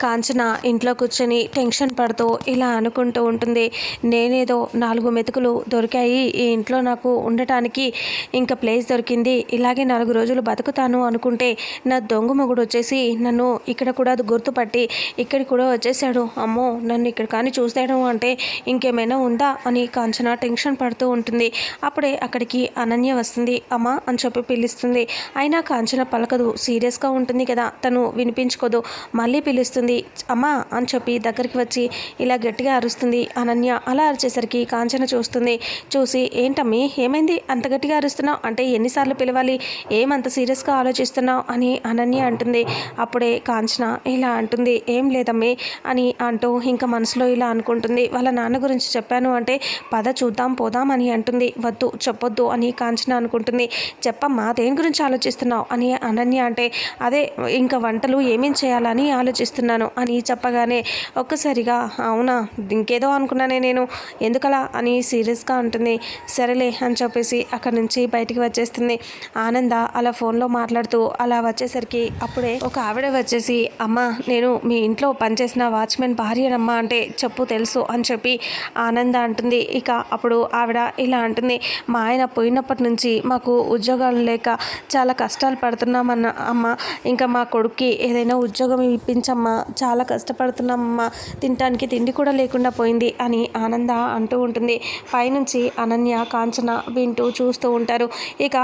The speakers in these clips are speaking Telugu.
కాంచన ఇంట్లో కూర్చొని టెన్షన్ పడుతూ ఇలా అనుకుంటూ ఉంటుంది. నేనేదో నాలుగు మెతుకులు దొరికాయి. ఈ ఇంట్లో నాకు ఉండటానికి ఇంకా ప్లేస్ దొరికింది. ఇలాగే నాలుగు రోజులు బతుకుతాను అనుకుంటే నా దొంగ మొగుడు వచ్చేసి నన్ను ఇక్కడ కూడా గుర్తుపట్టి ఇక్కడికి కూడా వచ్చేసాడు అమ్మో నన్ను ఇక్కడ కానీ చూసాడు అంటే ఇంకేమైనా ఉందా అని కాంచన టెన్షన్ పడుతూ ఉంటుంది. అప్పుడే అక్కడికి అనన్య వస్తుంది. అమ్మా అని చెప్పి పిలుస్తుంది. అయినా కాంచన పలకదు. సీరియస్గా ఉంటుంది కదా. తను వినిపించుకోదు. మళ్ళీ పిలుస్తుంది. అమ్మా అని చెప్పి దగ్గరికి వచ్చి ఇలా గట్టిగా అరుస్తుంది. అనన్య అలా అరిచేసరికి కాంచన చూస్తుంది. చూసి ఏంటమ్మి ఏమైంది? అంత గట్టిగా అరుస్తున్నావు? అంటే ఎన్నిసార్లు పిలవాలి? ఏమంత సీరియస్గా ఆలోచిస్తున్నావు? అని అనన్య అంటుంది. అప్పుడే కాంచన ఇలా అంటుంది. ఏం లేదమ్మి అని అంటూ ఇంకా మనసులో ఇలా అనుకుంటుంది. వాళ్ళ నాన్న గురించి చెప్పాను అంటే పద చూద్దాం పోదాం అని అంటుంది. వద్దు చెప్పొద్దు అని కాంచన అనుకుంటుంది. చెప్పమ్మా దేని గురించి ఆలోచిస్తున్నావు? అని అనన్య అంటే అదే ఇంకా వంటలు ఏమేం చేయాలని ఆలోచిస్తున్నాను. అని చెప్పగానే ఒక్కసారిగా అవునా ఇంకేదో అనుకున్నానే నేను. ఎందుకలా? అని సీరియస్గా ఉంటుంది సరేలే అని చెప్పేసి అక్కడ నుంచి బయటికి వచ్చేస్తుంది. ఆనంద అలా ఫోన్లో మాట్లాడుతూ అలా వచ్చేసరికి అప్పుడే ఒక ఆవిడ వచ్చేసి అమ్మ నేను మీ ఇంట్లో పనిచేసిన వాచ్మెన్ భార్యనమ్మా అంటే చెప్పు తెలుసు అని చెప్పి ఆనంద అంటుంది. ఇక అప్పుడు ఆవిడ ఇలా అంటుంది మా ఆయన పోయినప్పటి నుంచి మాకు ఉద్యోగాలు లేక చాలా కష్టాలు పడుతున్నామన్న అమ్మ. ఇంకా మా కొడుక్కి ఏదైనా ఉద్యోగం ఇప్పించమ్మా. చాలా కష్టపడుతున్నామమ్మా తినటానికి తిండి కూడా లేకుండా పోయింది అని ఆనంద అంటూ ఉంటుంది. పైనుంచి అనన్య కాంచన వింటూ చూస్తూ ఉంటారు. ఇక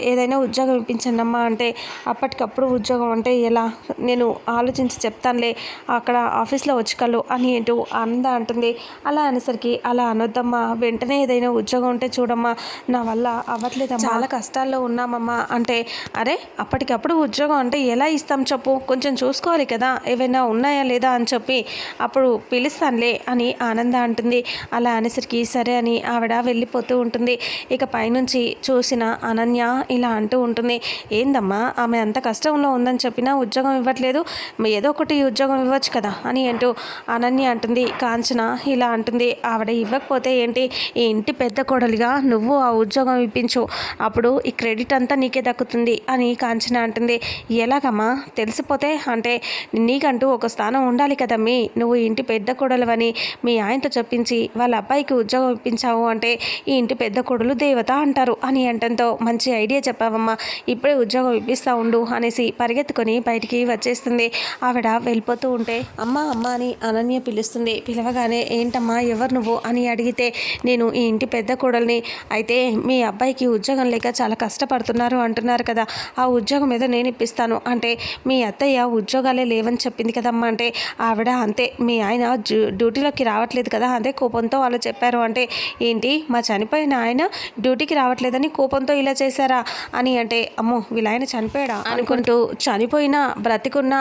ఏదైనా ఉద్యోగం ఇప్పించండి అమ్మా అంటే అప్పటికప్పుడు ఉద్యోగం అంటే ఎలా? నేను ఆలోచించి చెప్తానులే. అక్కడ ఆఫీస్లో వచ్చి కలు అని ఏంటో ఆనంద అంటుంది. అలా అనేసరికి అలా అనొద్దమ్మా. వెంటనే ఏదైనా ఉద్యోగం ఉంటే చూడమ్మా. నా వల్ల అవ్వట్లేదమ్మా. చాలా కష్టాల్లో ఉన్నామమ్మా. అంటే అరే అప్పటికప్పుడు ఉద్యోగం అంటే ఎలా ఇస్తాం చెప్పు? కొంచెం చూసుకోవాలి కదా. ఏవైనా ఉన్నాయా లేదా అని చెప్పి అప్పుడు పిలుస్తానులే అని ఆనంద అంటుంది. అలా అనేసరికి సరే అని ఆవిడ వెళ్ళిపోతూ ఉంటుంది. ఇక పైనుంచి చూసిన అనన్య ఇలా అంటూ ఉంటుంది. ఏందమ్మా ఆమె అంత కష్టంలో ఉందని చెప్పినా ఉద్యోగం ఇవ్వట్లేదు. ఏదో ఒకటి ఉద్యోగం ఇవ్వచ్చు కదా అని అంటూ అనన్య అంటుంది. కాంచన ఇలా అంటుంది. ఆవిడ ఇవ్వకపోతే ఏంటి? ఈ ఇంటి పెద్ద కోడలిగా నువ్వు ఆ ఉద్యోగం ఇప్పించు. అప్పుడు ఈ క్రెడిట్ అంతా నీకే దక్కుతుంది అని కాంచన అంటుంది. ఎలాగమ్మా? తెలిసిపోతే అంటే నీకు నీకంటూ ఒక స్థానం ఉండాలి కదమ్మీ నువ్వు ఇంటి పెద్ద కొడలవని మీ ఆయనతో చెప్పించి వాళ్ళ అబ్బాయికి ఉద్యోగం ఇప్పించావు అంటే ఈ ఇంటి పెద్ద కొడులు దేవత అంటారు అని అంటంతో మంచి ఐడియా చెప్పావమ్మా. ఇప్పుడే ఉద్యోగం ఇప్పిస్తా ఉండు అనేసి పరిగెత్తుకొని బయటికి వచ్చేస్తుంది. ఆవిడ వెళ్ళిపోతూ ఉంటే అమ్మ అమ్మ అని అనన్య పిలుస్తుంది. పిలవగానే ఏంటమ్మా ఎవరు నువ్వు? అని అడిగితే నేను ఈ ఇంటి పెద్ద కోడల్ని. అయితే మీ అబ్బాయికి ఉద్యోగం లేక చాలా కష్టపడుతున్నారు అంటున్నారు కదా. ఆ ఉద్యోగం ఏదో నేను ఇప్పిస్తాను. అంటే మీ అత్తయ్య ఉద్యోగాలే లేవని చెప్పింది కదమ్మా. అంటే ఆవిడ అంతే మీ ఆయన డ్యూటీలోకి రావట్లేదు కదా అంతే కోపంతో వాళ్ళు చెప్పారు. అంటే ఏంటి మా చనిపోయిన ఆయన డ్యూటీకి రావట్లేదని కోపంతో ఇలా చేశారా అని అంటే అమ్మో వీళ్ళ ఆయన చనిపోయాడా అనుకుంటూ చనిపోయినా బ్రతికున్నా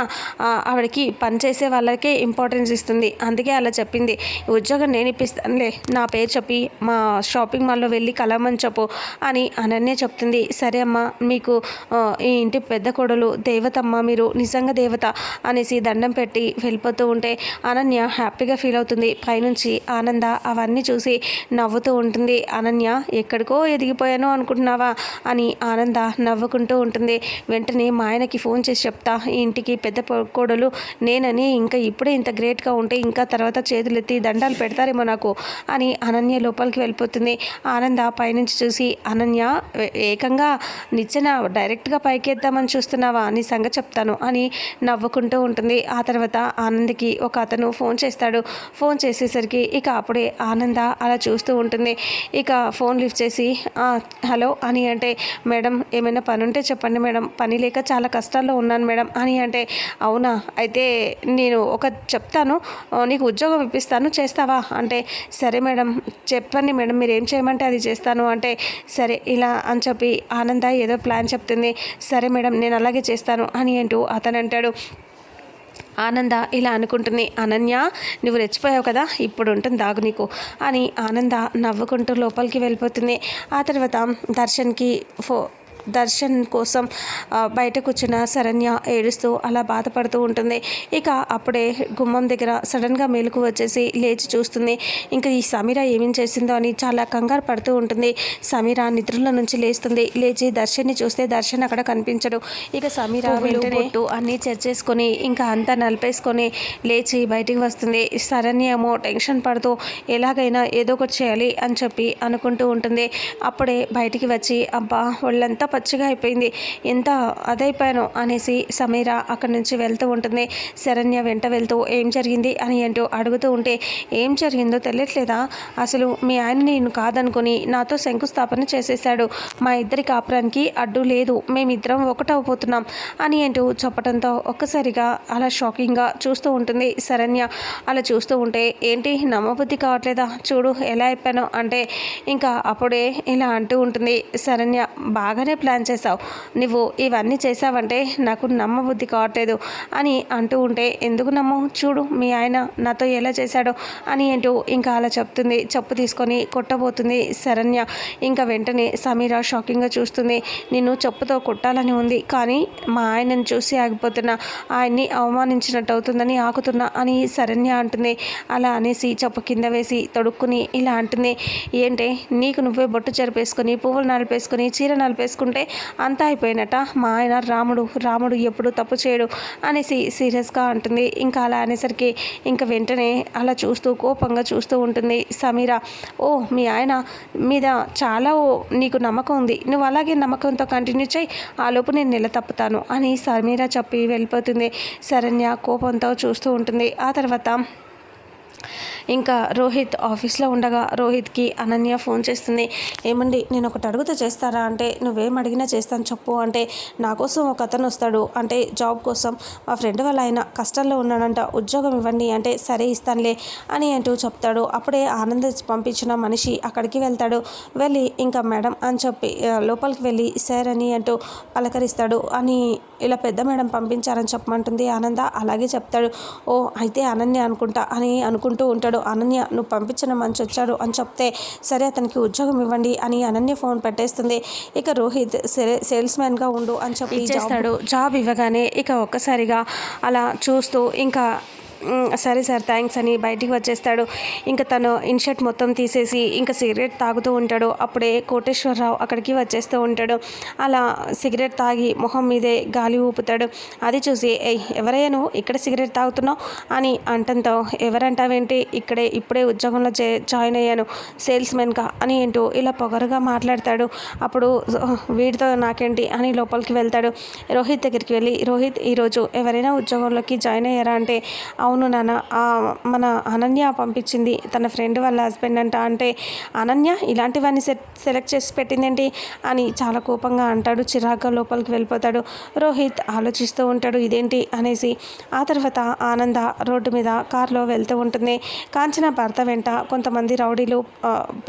ఆవిడకి పని చేసే వాళ్ళకే ఇంపార్టెన్స్ ఇస్తుంది. అందుకే అలా చెప్పింది. ఉద్యోగం నేను ఇప్పిస్తానులే నా పేరు చెప్పి మా షాపింగ్ మాల్లో వెళ్ళి కలవమని చెప్పు అని అనన్య చెప్తుంది. సరే అమ్మా మీకు ఈ ఇంటి పెద్ద కొడలు దేవతమ్మ మీరు నిజంగా దేవత అనేసి దండం పెట్టి వెళ్ళిపోతూ ఉంటే అనన్య హ్యాపీగా ఫీల్ అవుతుంది. పైనుంచి ఆనంద అవన్నీ చూసి నవ్వుతూ ఉంటుంది. అనన్య ఎక్కడికో ఎదిగిపోయాను అనుకుంటున్నావా? అని ఆనంద నవ్వుకుంటూ ఉంటుంది. వెంటనే మా ఆయనకి ఫోన్ చేసి చెప్తా ఇంటికి పెద్ద కోడలు నేనని ఇంకా ఇప్పుడే ఇంత గ్రేట్గా ఉంటే ఇంకా తర్వాత చేతులెత్తి దండాలు పెడతారేమో నాకు అని అనన్య లోపలికి వెళ్ళిపోతుంది. ఆనంద పైనుంచి చూసి అనన్య ఏకంగా నిచ్చెన డైరెక్ట్గా పైకెద్దామని చూస్తున్నావా? నీ సంగ చెప్తాను అని నవ్వుకుంటూ ఉంటుంది. ఆ తర్వాత ఆనంద్కి ఒక అతను ఫోన్ చేస్తాడు. ఫోన్ చేసేసరికి ఇక అప్పుడే ఆనంద అలా చూస్తూ ఉంటుంది. ఇక ఫోన్ లిఫ్ట్ చేసి హలో అని అంటే మేడం ఏమైనా పని ఉంటే చెప్పండి మేడం. పని లేక చాలా కష్టాల్లో ఉన్నాను మేడం. అని అంటే అవునా? అయితే నేను ఒక చెప్తాను. నీకు ఉద్యోగం ఇప్పిస్తాను. చేస్తావా? అంటే సరే మేడం. చెప్పండి మేడం. మీరు ఏం చేయమంటే అది చేస్తాను. అంటే సరే ఇలా అని చెప్పి ఆనంద ఏదో ప్లాన్ చెప్తుంది. సరే మేడం నేను అలాగే చేస్తాను. అని అంటూ అతను అంటాడు. ఆనంద ఇలా అనుకుంటుంది అనన్య నువ్వు రెచ్చిపోయావు కదా ఇప్పుడు ఉంటుంది దాగు నీకు అని ఆనంద నవ్వుకుంటూ లోపలికి వెళ్ళిపోతుంది. ఆ తర్వాత దర్శన్కి ఫో దర్శన్ కోసం బయట కూర్చున్న శరణ్య ఏడుస్తూ అలా బాధపడుతూ ఉంటుంది. ఇక అప్పుడే గుమ్మం దగ్గర సడన్గా మేలుకు వచ్చేసి లేచి చూస్తుంది. ఇంకా ఈ సమీర ఏమేం చేసిందో అని చాలా కంగారు పడుతూ ఉంటుంది. సమీర నిద్రలో నుంచి లేస్తుంది. లేచి దర్శన్ని చూస్తే దర్శన్ అక్కడ కనిపించడు. ఇక సమీర వెంటనే అన్నీ చెర్చేసుకొని ఇంకా అంతా నలిపేసుకొని లేచి బయటికి వస్తుంది. శరణ్య ఏమో టెన్షన్ పడుతూ ఎలాగైనా ఏదో ఒకటి చేయాలి అని చెప్పి అనుకుంటూ ఉంటుంది. అప్పుడే బయటికి వచ్చి అబ్బా ఒళ్ళంతా పచ్చిగా అయిపోయింది. ఎంత అదైపోయాను అనేసి సమీర అక్కడి నుంచి వెళ్తూ ఉంటుంది. శరణ్య వెంట వెళ్తూ ఏం జరిగింది అని అంటూ అడుగుతూ ఉంటే ఏం జరిగిందో తెలియట్లేదా? అసలు మీ ఆయన నేను కాదనుకుని నాతో శంకుస్థాపన చేసేసాడు మా ఇద్దరి కాపురానికి అడ్డు లేదు. మేమిద్దరం ఒకటవబోతున్నాం అని అంటూ చెప్పడంతో ఒక్కసారిగా అలా షాకింగ్గా చూస్తూ ఉంటుంది శరణ్య. అలా చూస్తూ ఉంటే ఏంటి నమ్మబుద్ధి కావట్లేదా? చూడు ఎలా అయిపోయానో అంటే ఇంకా అప్పుడే ఇలా అంటూ ఉంటుంది శరణ్య. బాగానే ప్లాన్ చేసావు నువ్వు ఇవన్నీ చేసావంటే నాకు నమ్మబుద్ధి కావట్లేదు అని అంటూ ఉంటే ఎందుకు నమ్మవు? చూడు మీ ఆయన నాతో ఎలా చేశాడో అని అంటూ ఇంకా అలా చెప్తుంది. చెప్పు తీసుకొని కొట్టబోతుంది శరణ్య. ఇంకా వెంటనే సమీర షాకింగ్గా చూస్తుంది. నిన్ను చెప్పుతో కొట్టాలని ఉంది కానీ మా ఆయనను చూసి ఆగిపోతున్నా ఆయన్ని అవమానించినట్టు అవుతుందని ఆకుతున్నా అని శరణ్య అంటుంది. అలా అనేసి చెప్పు కింద వేసి తొడుక్కుని ఇలా అంటుంది. ఏంటే నీకు నువ్వే బొట్టు చెరిపేసుకొని పువ్వులు నలిపేసుకొని చీర నలిపేసుకుంటే అంతా అయిపోయినట మా ఆయన రాముడు రాముడు ఎప్పుడు తప్పు చేయడు అనేసి సీరియస్గా అంటుంది. ఇంకా అలా అనేసరికి ఇంకా వెంటనే అలా చూస్తూ కోపంగా చూస్తూ ఉంటుంది సమీర. ఓ మీ ఆయన మీద చాలా నీకు నమ్మకం ఉంది. నువ్వు అలాగే నమ్మకంతో కంటిన్యూ చేయి. ఆ లోపు నేను నెల తప్పుతాను అని సమీర చెప్పి వెళ్ళిపోతుంది. శరణ్య కోపంతో చూస్తూ ఉంటుంది. ఆ తర్వాత ఇంకా రోహిత్ ఆఫీస్లో ఉండగా రోహిత్కి అనన్య ఫోన్ చేస్తుంది. ఏమండి నేను ఒకటి అడుగుతా చేస్తారా? అంటే నువ్వేం అడిగినా చేస్తాను చెప్పు అంటే నా కోసం ఒక అతను వస్తాడు. అంటే జాబ్ కోసం. మా ఫ్రెండ్ వాళ్ళ ఆయన కష్టాల్లో ఉన్నాడంట ఉద్యోగం ఇవ్వండి అంటే సరే ఇస్తానులే అని అంటూ చెప్తాడు. అప్పుడే ఆనంద్ పంపించిన మనిషి అక్కడికి వెళ్తాడు. వెళ్ళి ఇంకా మేడం అని చెప్పి లోపలికి వెళ్ళి సార్ అని అంటూ పలకరిస్తాడు అని ఇలా పెద్ద మేడం పంపించారని చెప్పమంటుంది ఆనంద. అలాగే చెప్తాడు ఓ అయితే అనన్య అనుకుంటా అని అనుకుంటూ ఉంటాడు. అనన్య నువ్వు పంపించిన మంచి వచ్చాడు అని చెప్తే సరే అతనికి ఉద్యోగం ఇవ్వండి అని అనన్య ఫోన్ పెట్టేస్తుంది. ఇక రోహిత్ సేల్స్ మ్యాన్గా ఉండు అని చెప్పి ఇచ్చేస్తాడు. జాబ్ ఇవ్వగానే ఇక ఒక్కసారిగా అలా చూస్తూ ఇంకా "మ్, సరే సార్ థ్యాంక్స్ అని బయటికి వచ్చేస్తాడు. ఇంకా తను ఇన్షర్ట్ మొత్తం తీసేసి ఇంకా సిగరెట్ తాగుతూ ఉంటాడు. అప్పుడే కోటేశ్వరరావు అక్కడికి వచ్చేస్తూ ఉంటాడు. అలా సిగరెట్ తాగి మొహం మీదే గాలి ఊపుతాడు. అది చూసి ఏయ్ ఎవరయ్యా నువ్వు? ఇక్కడ సిగరెట్ తాగుతున్నావు? అని అంటంతో ఎవరంటావేంటి? ఇక్కడే ఇప్పుడే ఉద్యోగంలో చే జాయిన్ అయ్యాను. సేల్స్ మెన్గా అని ఏంటో ఇలా పొగరుగా మాట్లాడతాడు. అప్పుడు వీడితో నాకేంటి? అని లోపలికి వెళ్తాడు. రోహిత్ దగ్గరికి వెళ్ళి రోహిత్ ఈరోజు ఎవరైనా ఉద్యోగంలోకి జాయిన్ అయ్యారా? అంటే అవును నాన్న ఆ, మన అనన్య పంపించింది. తన ఫ్రెండ్ వాళ్ళ హస్బెండ్ అంట అంటే అనన్య ఇలాంటివన్నీ సెట్ సెలెక్ట్ చేసి పెట్టిందేంటి? అని చాలా కోపంగా అంటాడు చిరాగ్గా లోపలికి వెళ్ళిపోతాడు. రోహిత్ ఆలోచిస్తూ ఉంటాడు ఇదేంటి? అనేసి. ఆ తర్వాత ఆనంద రోడ్డు మీద కారులో వెళ్తూ ఉంటుంది. కాంచన భర్త వెంట కొంతమంది రౌడీలు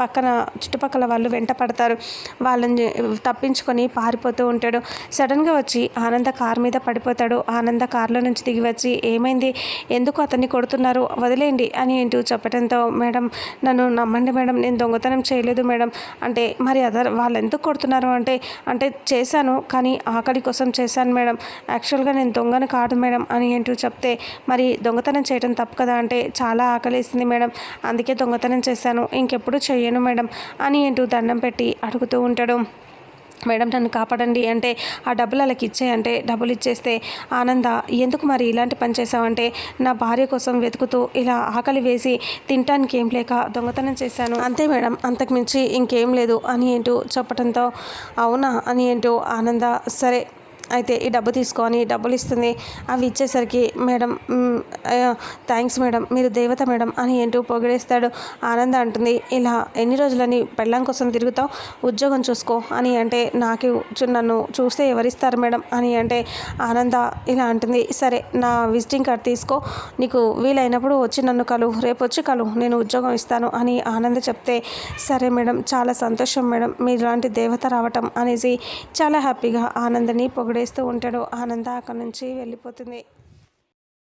పక్కన చుట్టుపక్కల వాళ్ళు వెంట పడతారు. వాళ్ళని తప్పించుకొని పారిపోతూ ఉంటాడు. సడన్గా వచ్చి ఆనంద కార్ మీద పడిపోతాడు. ఆనంద కార్లో నుంచి దిగి వచ్చి ఏమైంది? ఎందుకు ఎందుకు అతన్ని కొడుతున్నారు? వదిలేయండి అని ఏంటో చెప్పడంతో మేడం నన్ను నమ్మండి మేడం నేను దొంగతనం చేయలేదు మేడం. అంటే మరి అదర్ వాళ్ళు ఎందుకు కొడుతున్నారు అంటే అంటే చేశాను కానీ ఆకలి కోసం చేశాను మేడం. యాక్చువల్గా నేను దొంగను కాదు మేడం అని ఏంటో చెప్తే మరి దొంగతనం చేయడం తప్పు కదా అంటే చాలా ఆకలేసింది మేడం. అందుకే దొంగతనం చేశాను. ఇంకెప్పుడు చెయ్యను మేడం అని ఏంటో దండం పెట్టి అడుగుతూ ఉంటాడు. మేడం నన్ను కాపాడండి అంటే ఆ డబ్బులు అలాకి ఇచ్చేయంటే డబ్బులు ఇచ్చేస్తే ఆనంద ఎందుకు మరి ఇలాంటి పని చేసావంటే నా భార్య కోసం వెతుకుతూ ఇలా ఆకలి వేసి తినటానికి ఏం లేక దొంగతనం చేశాను. అంతే మేడం అంతకుమించి ఇంకేం లేదు అని ఏంటో చెప్పడంతో అవునా? అని ఏంటో ఆనంద సరే అయితే ఈ డబ్బు తీసుకొని డబ్బులు ఇస్తుంది అవి ఇచ్చేసరికి మేడం థ్యాంక్స్ మేడం మీరు దేవత మేడం అని ఏంటో పొగిడేస్తాడు. ఆనంద అంటుంది ఇలా ఎన్ని రోజులని పెళ్ళం కోసం తిరుగుతావు? ఉద్యోగం చూసుకో అని అంటే నాకు నన్ను చూస్తే ఎవరిస్తారు మేడం అని అంటే ఆనంద ఇలా అంటుంది సరే నా విజిటింగ్ కార్డ్ తీసుకో నీకు వీలైనప్పుడు వచ్చి నన్ను కలు రేపు వచ్చి కలు నేను ఉద్యోగం ఇస్తాను అని ఆనంద చెప్తే సరే మేడం చాలా సంతోషం మేడం మీలాంటి దేవత రావటం అనేసి చాలా హ్యాపీగా ఆనందని పడేస్తూ ఉంటాడు. ఆనంద అక్కడి నుంచి వెళ్ళిపోతుంది.